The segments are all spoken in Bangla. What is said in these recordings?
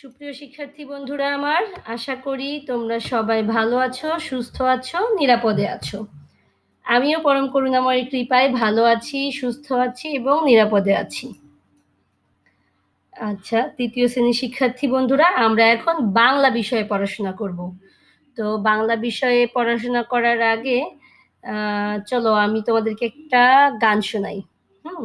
সুপ্রিয় শিক্ষার্থী বন্ধুরা আমার, আশা করি তোমরা সবাই ভালো আছো, সুস্থ আছো, নিরাপদে আছো। আমিও পরম করুণাময় কৃপায় ভালো আছি, সুস্থ আছি এবং নিরাপদে আছি। আচ্ছা তৃতীয় শ্রেণির শিক্ষার্থী বন্ধুরা, আমরা এখন বাংলা বিষয়ে পড়াশোনা করব। তো বাংলা বিষয়ে পড়াশোনা করার আগে চলো আমি তোমাদেরকে একটা গান শোনাই। হুম?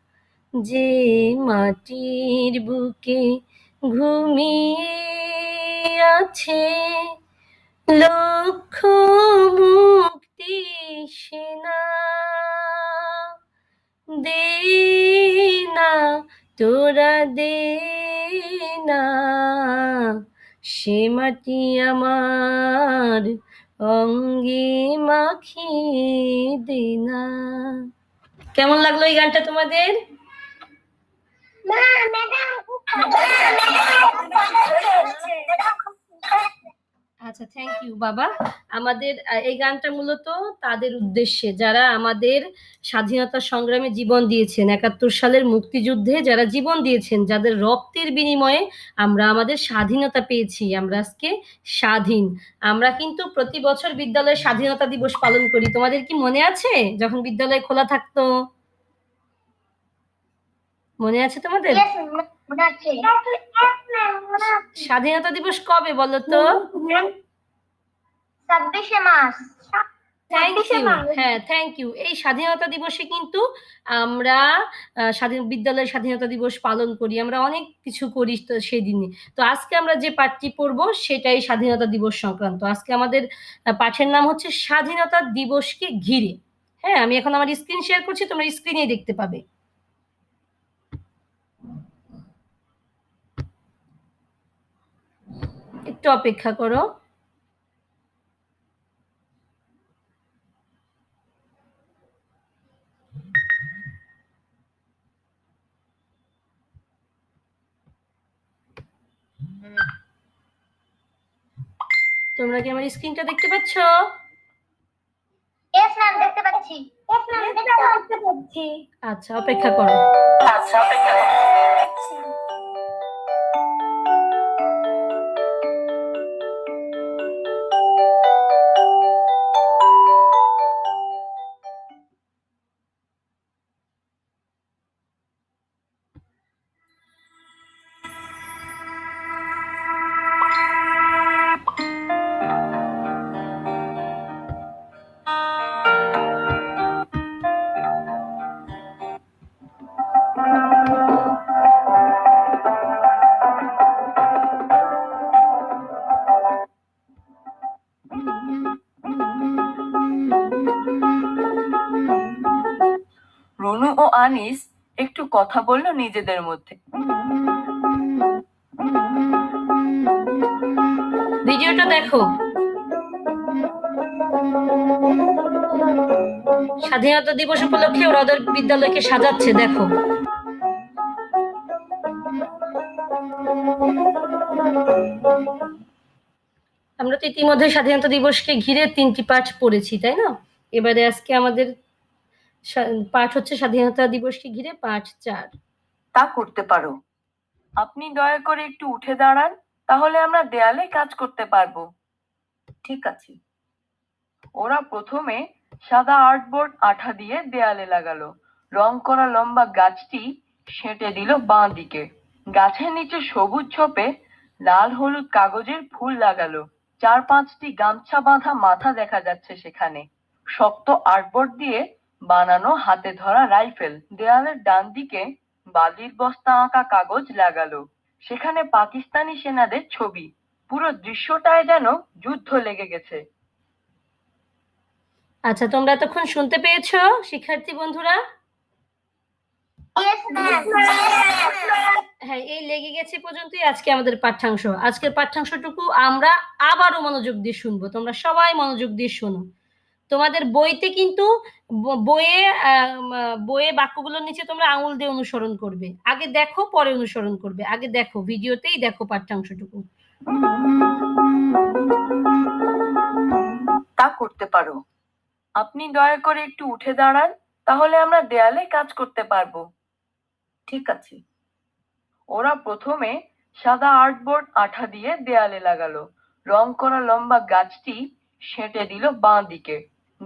যে মাটির বুকে ঘুমিয়ে আছে, লক্ষ মুক্তি সেনা দে না, তোরা দে না, সে মাটি আমার অঙ্গে মাখিয়ে দে না। কেমন লাগল এই গানটা তোমাদের? আচ্ছা থ্যাংক ইউ বাবা। আমাদের এই গানটা মূলত তাদের উদ্দেশ্যে। যারা আমাদের স্বাধীনতা সংগ্রামে জীবন দিয়েছেন, একাত্তর সালের মুক্তিযুদ্ধে যারা জীবন দিয়েছেন, যাদের রক্তের বিনিময়ে আমরা আমাদের স্বাধীনতা পেয়েছি, আমরা আজকে স্বাধীন। আমরা কিন্তু প্রতি বছর বিদ্যালয়ে স্বাধীনতা দিবস পালন করি। তোমাদের কি মনে আছে? যখন বিদ্যালয় খোলা থাকতো? মনে আছে তোমাদের? স্বাধীনতা দিবস কবে বলো তো? ছাব্বিশে মার্চ। থ্যাংক ইউ হ্যাঁ থ্যাংক ইউ এই স্বাধীনতা দিবসে কিন্তু আমরা স্বাধীন বিদ্যালয়ের স্বাধীনতা দিবস পালন করি। আমরা অনেক কিছু করি তো সেদিনে তো আজকে আমরা যে পাঠটি পড়ব সেটাই স্বাধীনতা দিবস সংক্রান্ত। আজকে আমাদের পাঠের নাম হচ্ছে স্বাধীনতা দিবসকে ঘিরে। হ্যাঁ আমি এখন আমার স্ক্রিন শেয়ার করছি তোমরা স্ক্রিনে দেখতে পাবে। একটু অপেক্ষা করো। তোমরা কি আমার স্ক্রিনটা দেখতে পাচ্ছ? ইয়েস ম্যাম দেখতে পাচ্ছি। ইয়েস ম্যাম দেখতে পাচ্ছি। আচ্ছা অপেক্ষা করো। আচ্ছা অপেক্ষা করো। আনিস একটু কথা বলল নিজেদের মধ্যে। ভিডিওটা দেখো। স্বাধীনতা দিবস উপলক্ষে ওরা ওদের বিদ্যালয়কে সাজাচ্ছে, দেখো। আমরা তো ইতিমধ্যে স্বাধীনতা দিবসকে ঘিরে তিনটি পাঠ পড়েছি, তাই না? এবারে আজকে আমাদের পাঠ হচ্ছে স্বাধীনতা দিবসকে ঘিরে পাঠ চার। তা করতে পারো। আপনি দয়া করে একটু উঠে দাঁড়ান, তাহলে আমরা দেয়ালে কাজ করতে পারব। ঠিক আছে। ওরা প্রথমে সাদা আর্টবোর্ড আঠা দিয়ে দেয়ালে লাগালো। রং করা লম্বা গাছটি সেঁটে দিল বাঁ দিকে। গাছের নিচে সবুজ ছোপে লাল হলুদ কাগজের ফুল লাগালো। চার পাঁচটি গামছা বাঁধা মাথা দেখা যাচ্ছে সেখানে। শক্ত আর্টবোর্ড দিয়ে বানানো হাতে ধরা রাইফেল। দেয়ালের ডান দিকে বালির বস্তা আঁকা কাগজ লাগালো। সেখানে পাকিস্তানি সেনাদের ছবি। পুরো দৃশ্যটায় যেন যুদ্ধ লেগে গেছে। আচ্ছা তোমরা এতক্ষণ শুনতে পেয়েছ শিক্ষার্থী বন্ধুরা? হ্যাঁ এই লেগে গেছে পর্যন্তই আজকে আমাদের পাঠ্যাংশ। আজকের পাঠ্যাংশটুকু আমরা আবারও মনোযোগ দিয়ে শুনব। তোমরা সবাই মনোযোগ দিয়ে শোনো। তোমাদের বইতে কিন্তু বইয়ে বইয়ে বাক্যগুলোর নিচে তোমরা আঙুল দিয়ে অনুসরণ করবে। আগে দেখো, পরে অনুসরণ করবে। আগে দেখো, ভিডিওতেই দেখো পাঠ্যাংশটুকু। তা করতে পারো। আপনি দয়া করে একটু উঠে দাঁড়ান, তাহলে আমরা দেয়ালে কাজ করতে পারব। ঠিক আছে। ওরা প্রথমে সাদা আর্টবোর্ড আঠা দিয়ে দেয়ালে লাগালো। রং করা লম্বা গাছটি সেঁটে দিল বাঁ দিকে।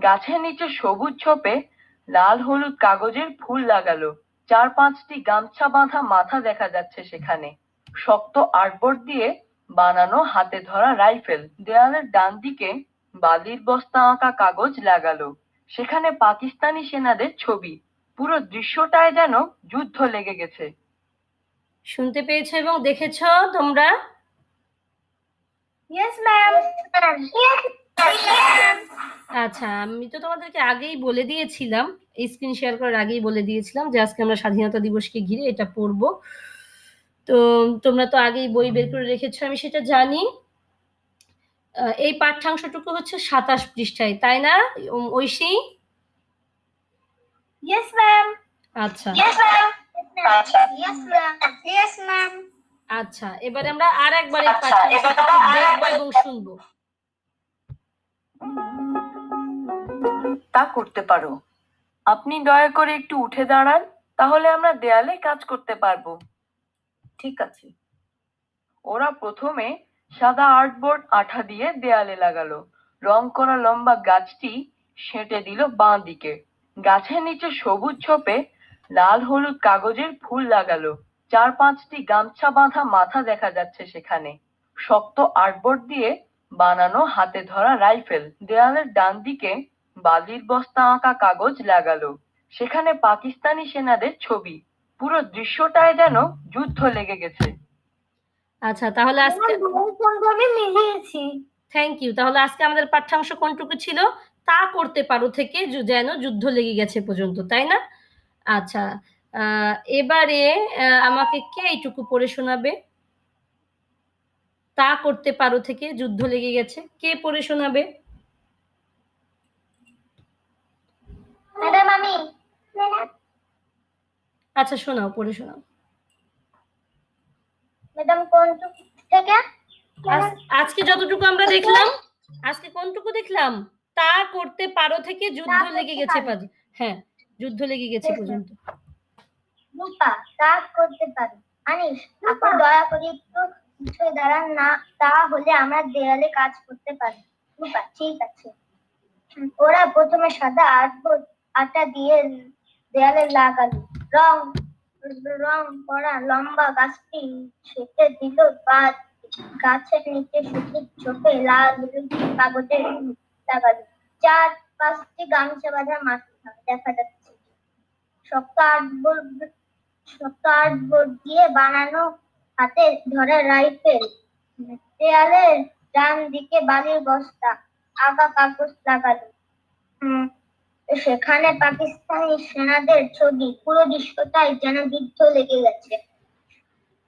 গাছের নিচে সবুজ ছোপে লাল হলুদ কাগজের ফুল লাগালো। চার পাঁচটি গামছা বাঁধা মাথা দেখা যাচ্ছে সেখানে। শক্ত আর্টবোর্ড দিয়ে বানানো হাতে ধরা রাইফেল। দেয়ালের ডান দিকে বালির বস্তা আঁকা কাগজ লাগালো। সেখানে পাকিস্তানি সেনাদের ছবি। পুরো দৃশ্যটায় যেন যুদ্ধ লেগে গেছে। শুনতে পেয়েছ এবং দেখেছ তোমরা? Yes, ma'am. আচ্ছা আমি তো তোমাদেরকে আগেই বলে দিয়েছিলাম স্ক্রিন শেয়ার করার আগেই বলে দিয়েছিলাম যে আজকে আমরা স্বাধীনতা দিবসকে ঘিরে এটা পড়ব। তো তোমরা তো আগেই বই বের করে রেখেছো আমি সেটা জানি। এই পাঠ্যাংশটুকু হচ্ছে সাতাশ পৃষ্ঠায় তাই না ঐশী? Yes, ma'am. আচ্ছা. আচ্ছা এবারে আমরা আর একবার এই আচ্ছা, পাঠ্যাংশটুকু দেখব এবং শুনব। তা করতে পারো। আপনি দয়া করে একটু উঠে দাঁড়ান, তাহলে আমরা দেয়ালে কাজ করতে পারব। ঠিক আছে। ওরা প্রথমে সাদা আর্টবোর্ড আঠা দিয়ে দেয়ালে লাগালো। রং করা লম্বা গাছটি সেঁটে দিল বাঁ দিকে। গাছের নিচে সবুজ ছোপে লাল হলুদ কাগজের ফুল লাগালো। চার পাঁচটি গামছা বাঁধা মাথা দেখা যাচ্ছে সেখানে। শক্ত আর্টবোর্ড দিয়ে বানানো হাতে ধরা রাইফেল দেয়ালের ডান দিকে বালির বস্তা আঁকা কাগজ লাগালো। সেখানে পাকিস্তানি সেনাদের ছবি। পুরো দৃশ্যটায় যেন যুদ্ধ লেগে গেছে। আচ্ছা তাহলে আজকে আমি মিলিয়েছি? থ্যাংক ইউ তাহলে আজকে আমাদের পাঠ্যাংশ কোনটুকু ছিল? তা করতে পারো থেকে যেন যুদ্ধ লেগে গেছে পর্যন্ত তাই না? আচ্ছা আহ, এবারে আহ, আমাকে কে এইটুকু পড়ে শোনাবে? তা করতে পারো থেকে যুদ্ধ লেগে গেছে। কে পড়ে শোনাবে? ম্যাডাম আমি ম্যাডাম আচ্ছা শোনাও পড়ে শোনাও। ম্যাডাম কোন থেকে? আজকে যতটুকু আমরা দেখলাম আজকে কোনটুকু দেখলাম? তা করতে পারো থেকে যুদ্ধ লেগে গেছে। হ্যাঁ যুদ্ধ লেগে গেছে পর্যন্ত। রূপা কাজ করতে পারি। আনিস আপনি দয়া করে একটু উঠে দাঁড়ান না তাহলে আমরা দেয়ালে কাজ করতে পারি। রূপা ঠিক আছে। ওরা প্রথমে সাদা আর্টবোর্ড আটা দিয়ে দেয়ালে লাগালো। রং রং করা লম্বা গাছটি সেটে দিল বা গাছের নিচে সবুজ চোখে লাল কাগজের লাগালো। চার পাঁচটি গামছা বাঁধা মাথা দেখা যাচ্ছে। শক্ত আর্টবোর্ড শক্ত আর্টবোর্ড দিয়ে বানানো হাতে ধরা রাইফেল। দেয়ালের ডান দিকে বালির বস্তা আঁকা কাগজ লাগালো। সেখানে পাকিস্তানি সেনাদের ছবি পুরো দৃশ্যটাই যেন যুদ্ধ লেগে গেছে।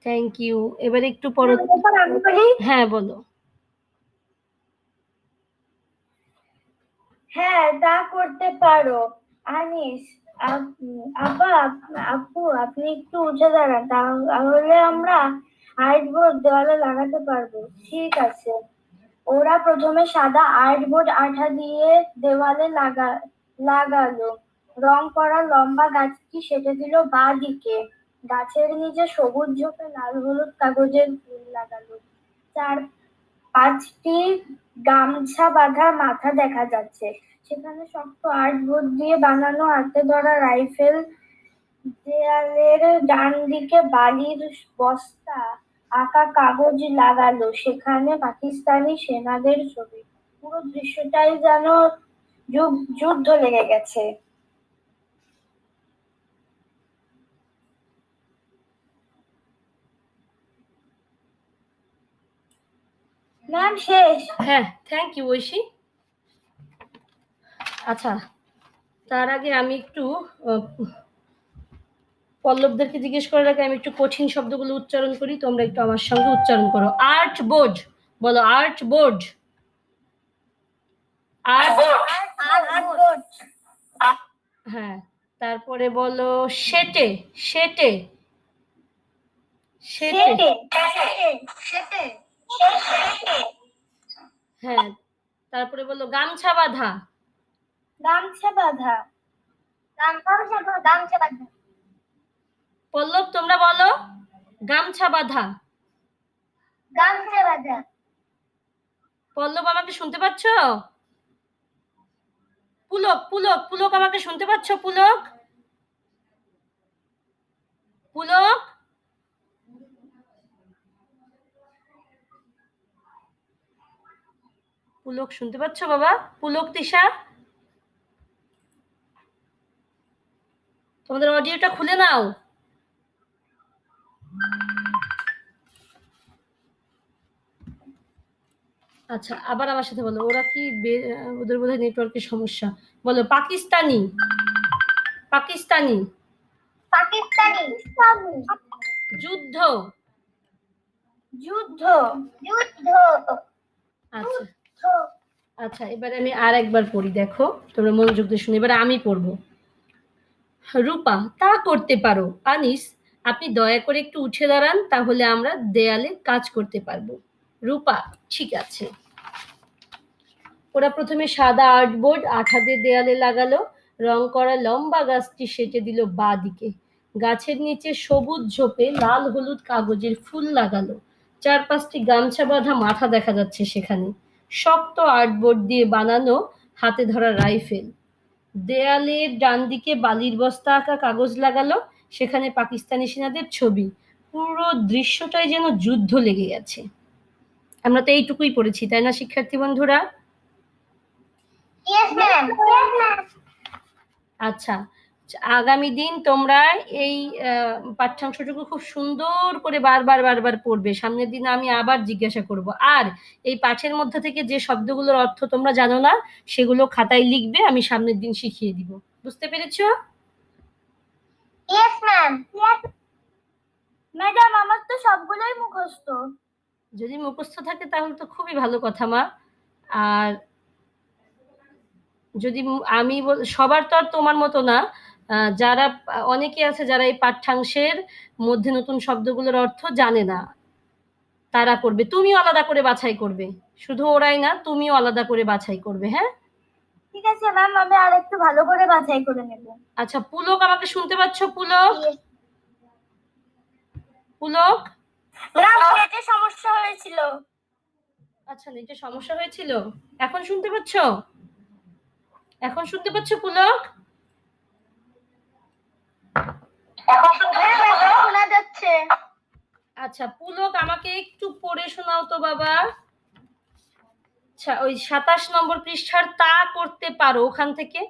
থ্যাংক ইউ এবার একটু পর হ্যাঁ বলো। হ্যাঁ তা করতে পারো। আনিস আপ- আপা আপ- আপু আপনি একটু উঠে দাঁড়ান। তাহলে আমরা আর্টবোর্ড দেওয়ালে লাগাতে পারব। ঠিক আছে। ওরা প্রথমে সাদা আর্টবোর্ড আঠা দিয়ে দেওয়ালে লাগা লাগালো। রং করা লম্বা গাছটি সেটে দিল বা দিকে গাছের নিচে সবুজ ঝোপে লাল হলুদ কাগজের ফুল লাগালো। চার পাঁচটি গামছা বাঁধা মাথা দেখা যাচ্ছে। সেখানে শক্ত আর্টবোর্ড দিয়ে বানানো হাতে ধরা রাইফেল দেয়ালের ডান দিকে বালির বস্তা আঁকা কাগজ লাগালো। সেখানে পাকিস্তানি সেনাদের ছবি। পুরো দৃশ্যটাই যেন যুগ- যুদ্ধ লেগে গেছে। ম্যাম শেষ। হ্যাঁ থ্যাংক ইউ ঐশী। আচ্ছা তার আগে আমি একটু পল্লবদেরকে জিজ্ঞেস করার আগে আমি একটু কঠিন শব্দগুলো উচ্চারণ করি, তোমরা একটু আমার সঙ্গে উচ্চারণ করো। আর্ট বোর্ড, বলো, আর্ট বোর্ড। হ্যাঁ তারপরে বলো সেটে সেটে হ্যাঁ তারপরে বলো গামছা বাঁধা। গামছা বাঁধা। গামছা বাঁধা গামছা বাঁধা। পল্লব তোমরা বলো গামছা বাঁধা। গামছা বাঁধা। পল্লব আমাকে শুনতে পাচ্ছ? পুলক পুলক পুলক আমাকে শুনতে পাচ্ছ? পুলক? পুলক? পুলক শুনতে পাচ্ছ বাবা? পুলক তিশা? তোমাদের অডিওটা খুলে নাও। আচ্ছা আবার আমার সাথে বলো। ওরা কি ওদের বোধহয় নেটওয়ার্কের সমস্যা? বলো পাকিস্তানি? পাকিস্তানি? পাকিস্তানি যুদ্ধ? যুদ্ধ যুদ্ধ। আচ্ছা। আচ্ছা এবারে আমি আর একবার পড়ি দেখো। তোমরা মনোযোগ দিয়ে শুনে এবারে আমি পড়ব। রূপা তা করতে পারো। আনিস আপনি দয়া করে একটু উঠে দাঁড়ান তাহলে আমরা দেয়ালে কাজ করতে পারব। রূপা, ঠিক আছে। ওরা প্রথমে সাদা আর্টবোর্ড আঠা দিয়ে দেয়ালে লাগালো, রং করা লম্বা গাছটি সেটে দিল বা দিকে গাছের নিচে সবুজ ঝোপে লাল হলুদ কাগজের ফুল লাগালো। চার পাঁচটি গামছা বাঁধা মাথা দেখা যাচ্ছে সেখানে। শক্ত আর্টবোর্ড দিয়ে বানানো হাতে ধরা রাইফেল। দেয়ালের ডান দিকে বালির বস্তা আঁকা কাগজ লাগালো, সেখানে পাকিস্তানি সেনাদের ছবি। পুরো দৃশ্যটাই যেন যুদ্ধ লেগে গেছে। আমরা তো এইটুকুই পড়েছি তাই না শিক্ষার্থী বন্ধুরা? আচ্ছা আগামী দিন তোমরা এই পাঠ্যাংশটুকু খুব সুন্দর করে বারবার বারবার পড়বে। সামনের দিন আমি আবার জিজ্ঞাসা করব। আর এই পাঠের মধ্যে থেকে যে শব্দগুলোর অর্থ তোমরা জানো না সেগুলো খাতায় লিখবে আমি সামনের দিন শিখিয়ে দিব। বুঝতে পেরেছ? ইয়েস ম্যাম ম্যাডাম আমার তো সবগুলোই মুখস্থ। যদি মুখস্থ থাকে তাহলে তো খুবই ভালো কথা মা। আর যদি আমি সবার তো আর তোমার মতো না। যারা অনেকে আছে যারা এই পাঠ্যাংশের মধ্যে নতুন শব্দগুলোর অর্থ জানে না। তারা করবে তুমিও আলাদা করে বাছাই করবে। শুধু ওরাই না তুমিও আলাদা করে বাছাই করবে হ্যাঁ? ঠিক আছে ম্যাম আমি আর একটু ভালো করে বাছাই করে নেব। আচ্ছা পুলক আমাকে শুনতে পাচ্ছ পুলক? পুলক? পেটে সমস্যা হয়েছিল। আচ্ছা নেটে সমস্যা হয়েছিল? এখন শুনতে পাচ্ছ? এখন শুনতে পাচ্ছ পুলক? এখন শোনা যাচ্ছে। আচ্ছা পুলক আমাকে একটু পড়ে শোনাও তো বাবা। আচ্ছা ওই সাতাশ নম্বর পৃষ্ঠার তা করতে পারো ওখান থেকে।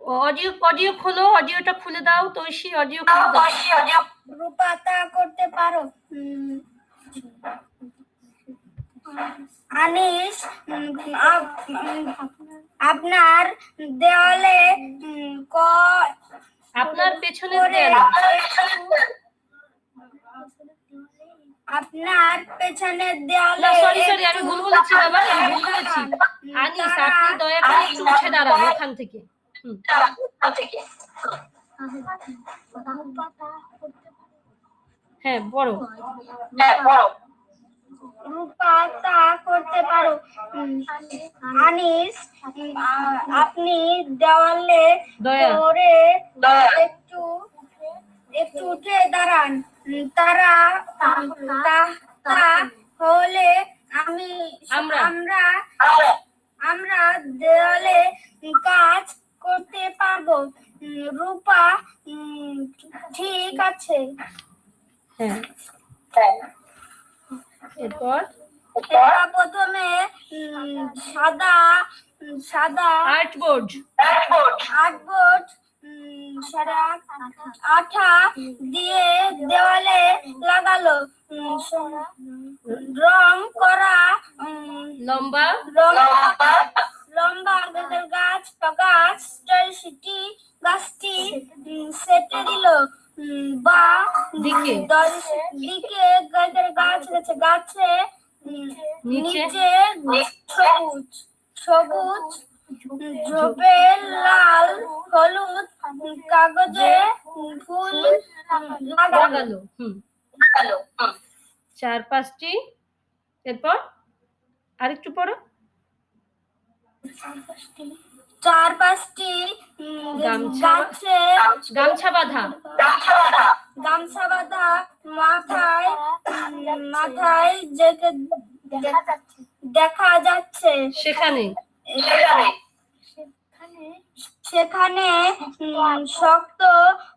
অডিও অডিও খোলো অডিওটা খুলে দাও তৈশি অডিও খুলে দাও। রূপা তা করতে পারো। আনিস আপ- আপনার দেওয়ালে ক- আপনার পেছনে আপনার পেছনে দেওয়ালে সরি সরি আমি ভুল বলেছি বাবা আমি ভুল বলেছি। আনিস আপনি দয়া করে উঠে দাঁড়ান ওখান থেকে। হুম হ্যাঁ বড় রূপা করতে পারো আনিস আপনি দেওয়ালে করে একটু একটু উঠে দাঁড়ান তারা তা- তা হলে আমি আমরা। আমরা আমরা দেওয়ালে কাজ করতে পারব। রূপা ঠিক আছে। হ্যাঁ। এরপর? এটা প্রথমে সাদা সাদা আর্ট বোর্ড আটবোর্ড উম, সাদা আঠা দিয়ে দেওয়ালে লাগালো। রং করা লম্বা। রং লম্বা গাছের গাছ গাছ সেটি গাছটি সেটে দিল বা দিকে। দিকে গাছের গাছ গেছে গাছে নিচে? সবুজ সবুজ ঝোপে লাল হলুদ কাগজে ফুল লাগালো লাগালো চার পাঁচটি এরপর আরেকটু পড়ো। চার পাঁচটি গামছা- গামছা বাঁধা। গামছা বাঁধা। মাথায় মাথায় যে- দেখা যাচ্ছে। সেখানে। সেখানে। উম, শক্ত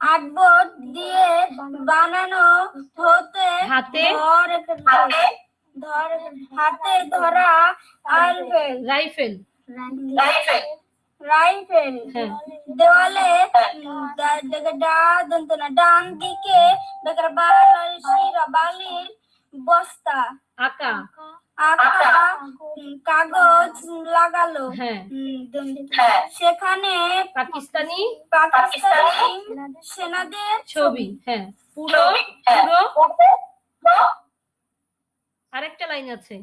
আটবোর্ড দিয়ে বানানো হতে হাতে? ধর হাতে ধরা আলবেল রাইফেল। রাইফেল। হ্যাঁ। দেওয়ালে ডান দিকে বালির বস্তা। আঁকা। আঁকা কাগজ লাগালো। হ্যাঁ। সেখানে পাকিস্তানি পাকিস্তানি সেনাদের ছবি হ্যাঁ। পুরো পুরো। আরেকটা লাইন আছে।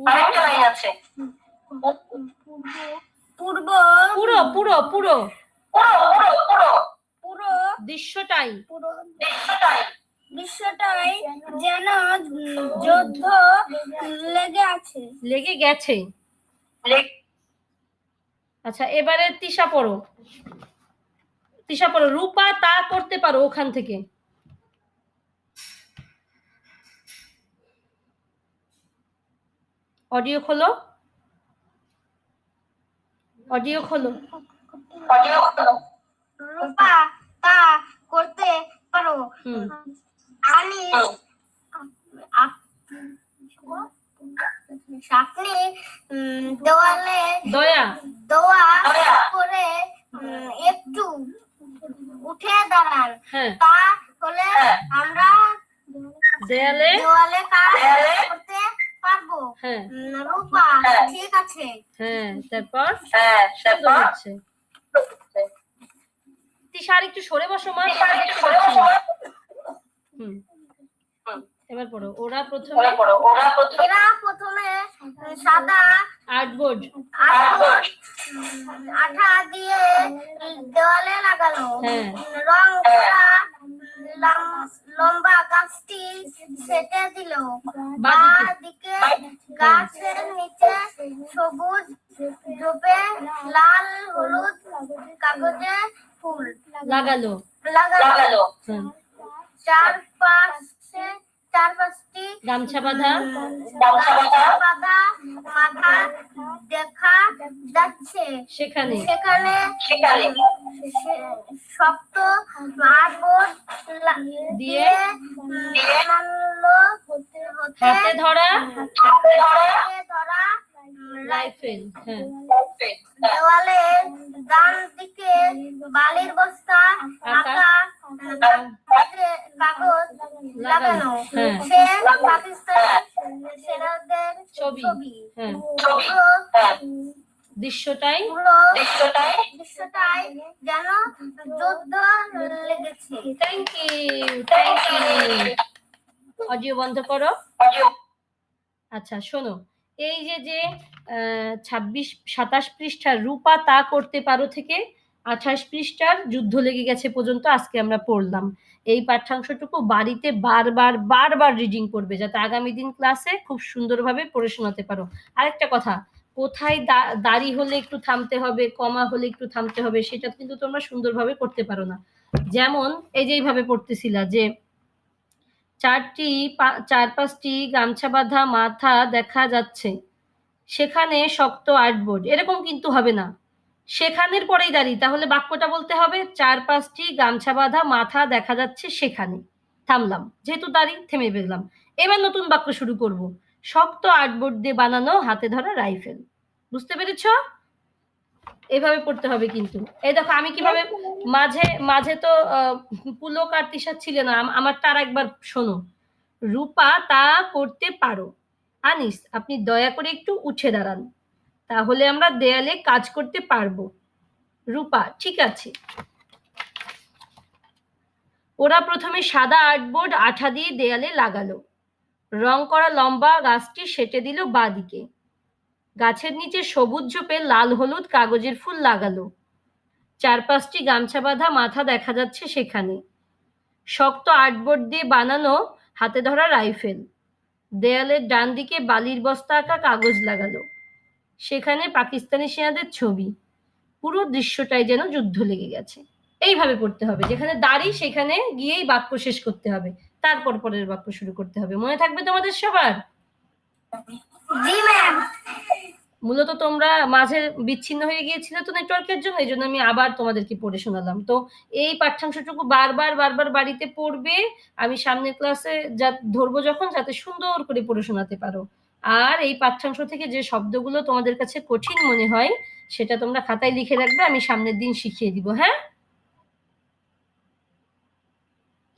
পুরো পূর্ব পুরো পুরো পুরো। পুরো দৃশ্যটাই। পুরো বিশ্বটাই যেন যুদ্ধ লেগে আছে। লেগে গেছে আচ্ছা এবারে তিশা পড়ো। তিশা পড়ো রূপা তা করতে পারো ওখান থেকে। অডিও খোলো। অডিও খোলো। রূপা তা করতে পারো। হুম। আমি আপনি দেওয়ালে দয়া। দোয়া করে উম, একটু উঠে দাঁড়ান। হ্যাঁ। তা হলে আমরা দেয়ালে? দেওয়ালে কাজ করতে পারব। হ্যাঁ। রূপা ঠিক আছে। হ্যাঁ তারপর? সুন্দর হচ্ছে। তিশা আর একটু সরে বসো মা দেখতে পাচ্ছি না। হুম। এবার পড়ো। ওরা প্রথমে এরা প্রথমে সাদা আর্টবোর্ড। উম, আঠা দিয়ে দেওয়ালে লাগালো হ্যাঁ। রং করা লম্বা গাছটি সেটে দিল। বাঁদিকে। দিকে গাছের নিচে সবুজ ঝোপে লাল হলুদ কাগজে ফুল লাগালো। লাগালো। হ্যাঁ। চার পাশে চার পাঁচটি গামছা বাঁধা। বাঁধা মাথা দেখা যাচ্ছে। সেখানে। সেখানে সে- শক্ত আটবোর্ড লা- দিয়ে হাতে ধরা। হাতে ধরা রাইফেল হ্যাঁ। দেওয়ালে ডান দিকে বালির বস্তা আঁকা। আঁকা হাতে কাগজ লাগানো হ্যাঁ। সেনাদের ছবি। হ্যাঁ। দৃশ্যটাই? দৃশ্যটাই? যেন যুদ্ধ লেগেছে। Thank you thank you audio বন্ধ করো। আচ্ছা শোনো। এই যে যে ছাব্বিশ সাতাশ পৃষ্ঠার রূপা তা করতে পারো থেকে আঠাশ পৃষ্ঠার যুদ্ধ লেগে গেছে পর্যন্ত আজকে আমরা পড়লাম। এই পাঠ্যাংশটুকু বাড়িতে বারবার বারবার রিডিং করবে যাতে আগামী দিন ক্লাসে খুব সুন্দরভাবে পড়ে শোনাতে পারো। আরেকটা কথা, কোথায় দাড়ি হলে একটু থামতে হবে, কমা হলে একটু থামতে হবে, সেটা কিন্তু তোমরা সুন্দরভাবে করতে পারো না। যেমন এই যে এইভাবে পড়তেছিলা যে চারটি চার পাঁচটি গামছা বাঁধা মাথা দেখা যাচ্ছে, সেখানে শক্ত আর্টবোর্ড, এরকম কিন্তু হবে না। সেখানের পরেই দাঁড়িয়ে, তাহলে বাক্যটা বলতে হবে চার পাঁচটি গামছা বাঁধা, মাথা দেখা যাচ্ছে সেখানে। থামলাম, যেহেতু দাঁড়িয়ে থেমে গেলাম। এবার নতুন বাক্য শুরু করব। শক্ত আর্টবোর্ড দিয়ে বানানো হাতে ধরা রাইফেল। বুঝতে পেরেছ? এভাবে পড়তে হবে কিন্তু। এই দেখো, আমি কীভাবে মাঝে মাঝে তো পুলক আর তিশা ছিল না আমার তার একবার শোনো। রূপা, তা করতে পারো। আনিস, আপনি দয়া করে একটু উঠে দাঁড়ান। তাহলে আমরা দেয়ালে কাজ করতে পারব। রূপা, ঠিক আছে। ওরা প্রথমে সাদা আর্টবোর্ড আঠা দিয়ে দেয়ালে লাগালো। রং করা লম্বা গাছটি সেটে দিল বাঁদিকে। গাছের নিচে সবুজ ঝোপে লাল হলুদ কাগজের ফুল লাগালো। চার পাঁচটি গামছা বাঁধা মাথা দেখা যাচ্ছে সেখানে। শক্ত আর্টবোর্ড দিয়ে বানানো হাতে ধরা রাইফেল। দেয়ালের ডান দিকে বালির বস্তা আঁকা কাগজ লাগালো। সেখানে পাকিস্তানি সেনাদের ছবি। পুরো দৃশ্যটাই যেন যুদ্ধ লেগে গেছে। এইভাবে পড়তে হবে। যেখানে দাঁড়ি সেখানে গিয়েই বাক্য শেষ করতে হবে। তারপর পরের বাক্য শুরু করতে হবে। মনে থাকবে তোমাদের সবার? মূলত তোমরা মাঝে বিচ্ছিন্ন হয়ে গিয়েছিলে তো নেটওয়ার্কের জন্য এই জন্য আমি আবার তোমাদেরকে পড়ে শোনালাম। তো এই পাঠ্যাংশটুকু বারবার বারবার বাড়িতে পড়বে। আমি সামনের ক্লাসে যা ধরবো যখন যাতে সুন্দর করে পড়ে শোনাতে পারো। আর এই পাঠ্যাংশ থেকে যে শব্দগুলো তোমাদের কাছে কঠিন মনে হয় সেটা তোমরা খাতায় লিখে রাখবে আমি সামনের দিন শিখিয়ে দিব হ্যাঁ?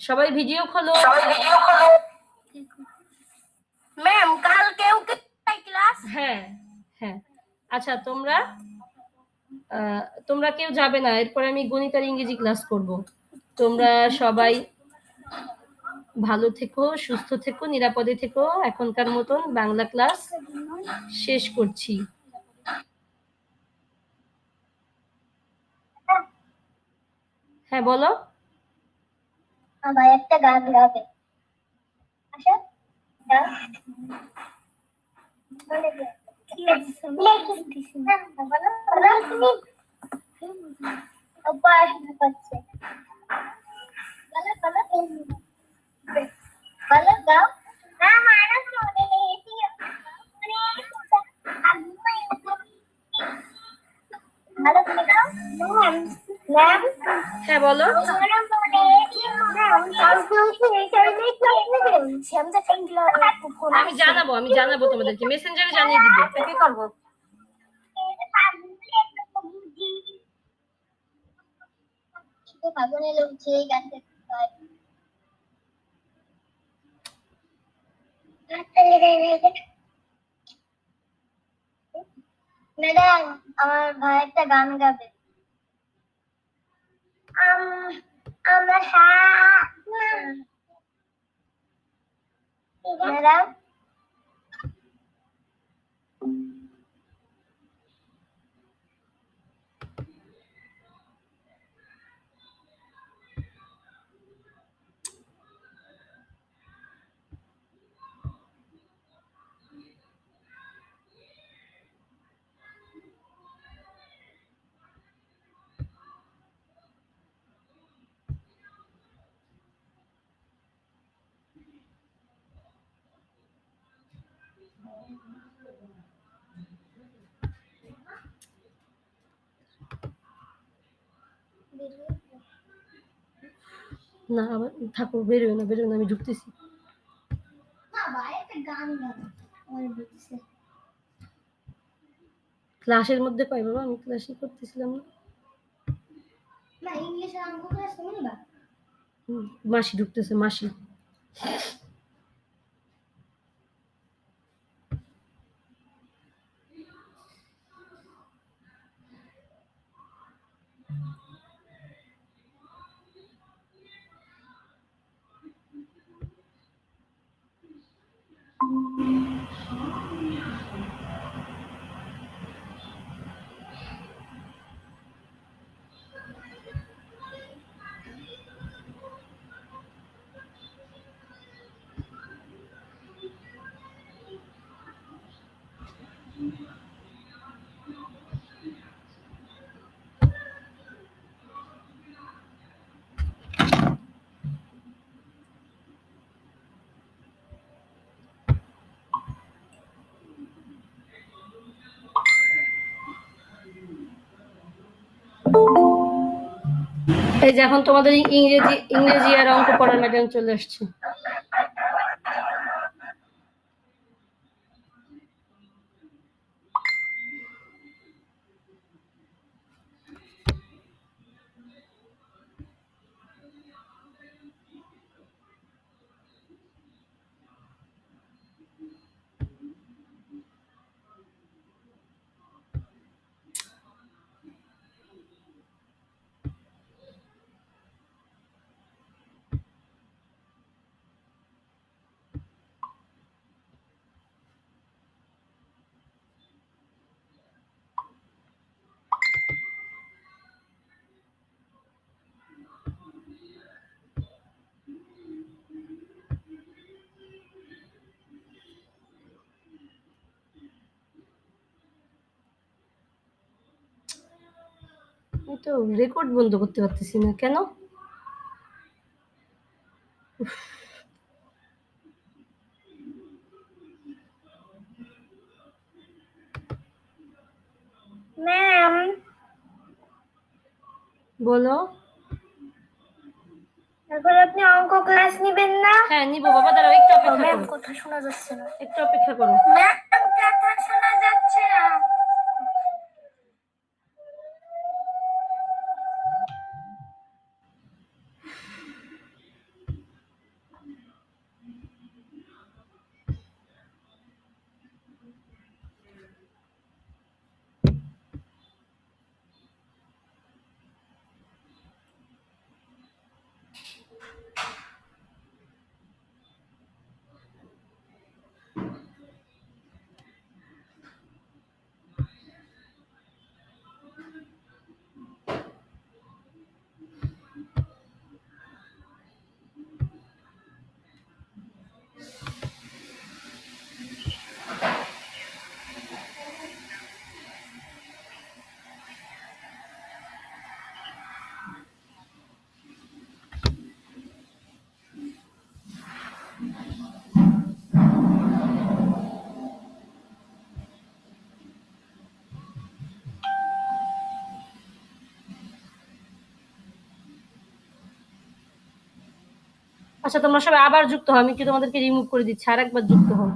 সবাই ভিডিও খোলো। ম্যাম কালকেও ক্লাস হ্যাঁ হ্যাঁ। আচ্ছা তোমরা তোমরা কেউ যাবে না এরপরে আমি গণিত আর ইংরেজি ক্লাস করব। তোমরা সবাই ভালো থেকো সুস্থ থেকো নিরাপদে থেকো। এখনকার মতন বাংলা ক্লাস শেষ করছি। হ্যাঁ বলো। আমার একটা গান গাবে। আচ্ছা। পড়াশোনা করছে হ্যাঁ বলো আমি জানাব আমি জানাব তোমাদেরকে মেসেঞ্জারে জানিয়ে দিব কি করব ম্যাডাম আমার ভাই একটা গান গাবে। আম- আমরা ম্যাডাম না আবার থাকো বেরোয় না বেরোয় না আমি ঢুকতেছি। ক্লাসের মধ্যে পাই বাবা? আমি ক্লাসই করতেছিলাম না। মাসি ঢুকতেছে মাসি। এই যে এখন তোমাদের ইংরেজি ইংরেজি আর অঙ্ক পড়ার ম্যাডাম চলে আসছে। আমি তো রেকর্ড বন্ধ করতে পারতেছি না কেন? ম্যাম বলো। এখন আপনি অঙ্ক ক্লাস নেবেন না? হ্যাঁ নিবো বাবা দাঁড়াও একটু অপেক্ষা ম্যাম করো। কথা শোনা যাচ্ছে না। একটু অপেক্ষা করো। ম্যাম আচ্ছা তোমরা সবাই আবার যুক্ত হও, আমি কি তোমাদেরকে রিমুভ করে দিচ্ছি আর একবার যুক্ত হও।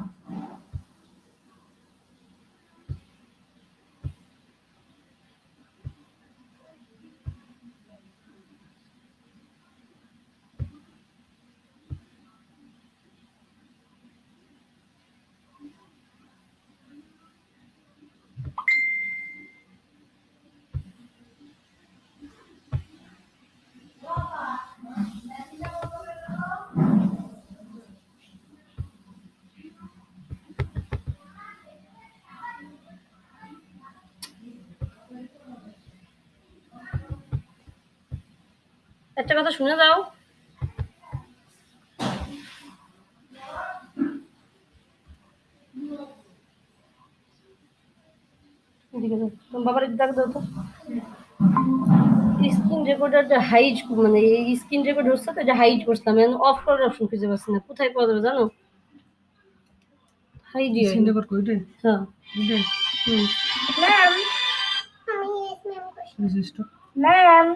একটা কথা শুনে যাও। বাবার দাও তো। স্ক্রিন রেকর্ডারটা হাইড মানে এই স্ক্রিন রেকর্ড হচ্ছে তো এটা হাইড করছিলাম। অফ করার অপশন খুঁজে পাচ্ছি না। কোথায় পাওয়া যাবে জানো? হাইড স্ক্রিন রেকর্ড হ্যাঁ। ম্যাম আমি ম্যাম ম্যাম